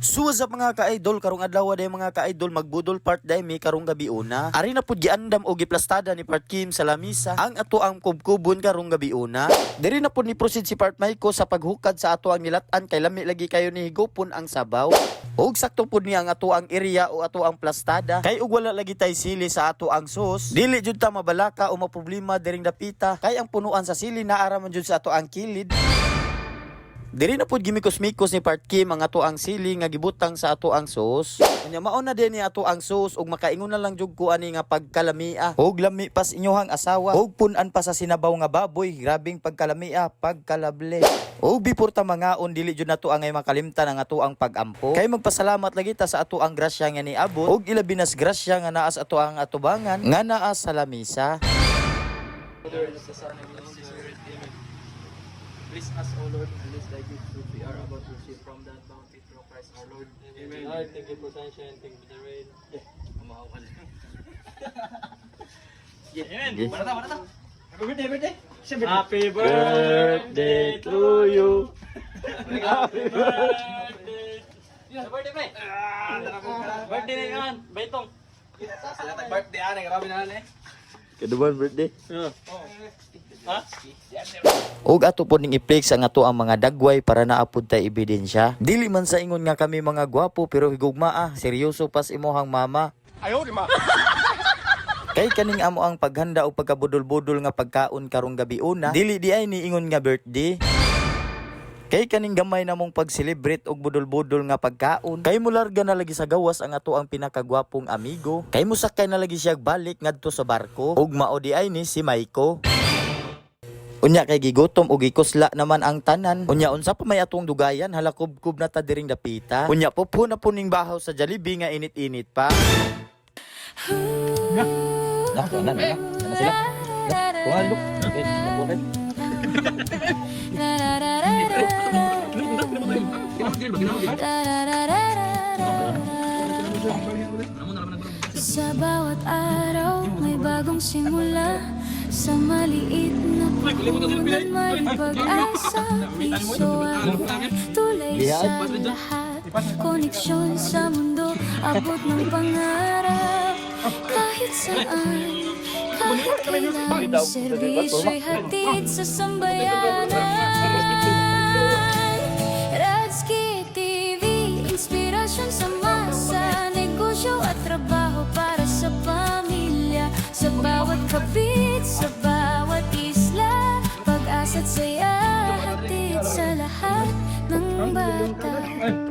So what's up mga ka-idol, karong adlaw day mga ka-idol magbudol part day mi karong gabi una. Ari na pud giandam o giplastada ni Part Kim sa lamisa ang ato ang kubkubon karong gabi una. Diri na pud ni proceed si Part Maiko sa paghukad sa ato ang nilatan kay lami lagi kayo ni higopon ang sabaw. Og sakto pud ni ang ato ang area o ato ang plastada kay ug wala lagi tay sili sa ato ang sauce. Dili jud ta mabalaka o maproblema diring dapita kay ang punuan sa sili naara man jud sa ato ang kilid. Diri na pud gimikos-mikos ni Part Kim ang ato ang sili nga gibutang sa ato ang sauce. Kanya mao na din ni ato ang sauce ug makaingon na lang jud ko ani nga pagkalamia. Og lami pas inyohang asawa. Og punan pa sa sinabaw nga baboy, grabing pagkalamia, pagkalable. Og before ta mangaon dili jud nato angay makalimtan ang ato ang pagampo. Kay magpasalamat lagi ta sa ato ang grasya nga niabot. Og ilabi nas grasya nga naas ato ang atubangan nga naa sa lamisa. Bless us, O Lord, and bless thy gifts which we are about to receive from that bounty through Christ our Lord. Amen. Lord, thank you for sunshine, thank you for the rain. Yeah. Ka lang. Amen. Yes. Mana ta, mana ta? Happy birthday, birthday. Happy birthday to you. Happy birthday. Yeah, birthday, pre. Birthday na yan. Baitong. Sila tag-birthday, ah. Grabe na eh. Kaduman birthday. Ha? Og ato po ning i-flex ang ato ang mga dagway para naapod tay ebidensya. Dili man sa ingon nga kami mga gwapo pero higugma ah, seryoso pas imuhang mama. Ayaw, di ma. Kay kaning amo ang paghanda o pagkabudol-budol nga pagkaon karong gabi una, dili di ay niingon nga birthday. Kay kaning gamay namong pag-celebrate og budol-budol nga pagkaon. Kay mo larga na lagi sa gawas ang ato ang pinakagwapong amigo. Kay mo sakay na lagi siya balik ngadto sa barko. Ug mao di ay ni si Maiko. Unya kay gigutom o gikusla naman ang tanan. Unya unsa pa may atong dugayan hala kubkub na ta diring dapita. Unya pupo na puning bahaw sa Jollibee nga init-init pa. Na, na, na, na, na sila. Kuha, look. Okay, kuha. Sa bawat araw may bagong simula sa maliit na puhunan may pag-asa Piso ang tulay sa lahat. Koneksyon sa mundo, abot ng pangarap. Kahit saan, kahit kailan Servisyo'y hatid sa sambayanan Radski TV, inspirasyon sa masa Negosyo at trabaho para sa pamilya. Sa bawat kapit at saya hatid sa lahat ng bata.